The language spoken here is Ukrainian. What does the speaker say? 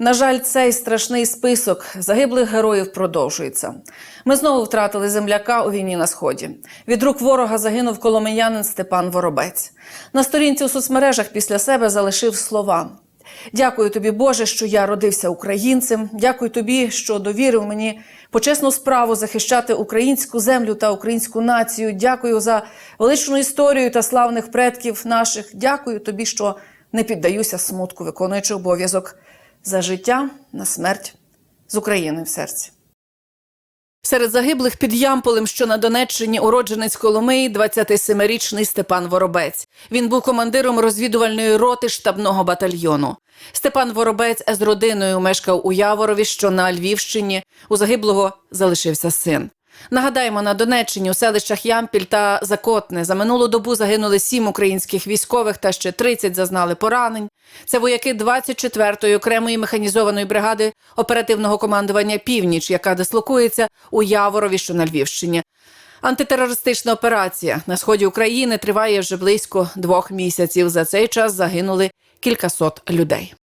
На жаль, цей страшний список загиблих героїв продовжується. Ми знову втратили земляка у війні на сході. Від рук ворога загинув коломиянин Степан Воробець. На сторінці у соцмережах після себе залишив слова. Дякую тобі, Боже, що я родився українцем. Дякую тобі, що довірив мені почесну справу захищати українську землю та українську націю. Дякую за величну історію та славних предків наших. Дякую тобі, що не піддаюся смутку, виконуючи обов'язок за життя на смерть з Україною в серці. Серед загиблих під Ямполем, що на Донеччині, уродженець Коломиї, 27-річний Степан Воробець. Він був командиром розвідувальної роти штабного батальйону. Степан Воробець з родиною мешкав у Яворові, що на Львівщині. У загиблого залишився син. Нагадаємо, на Донеччині у селищах Ямпіль та Закотне за минулу добу загинули сім українських військових та ще 30 зазнали поранень. Це вояки 24-ї окремої механізованої бригади оперативного командування Північ, яка дислокується у Яворові, що на Львівщині. Антитерористична операція на сході України триває вже близько двох місяців. За цей час загинули кількасот людей.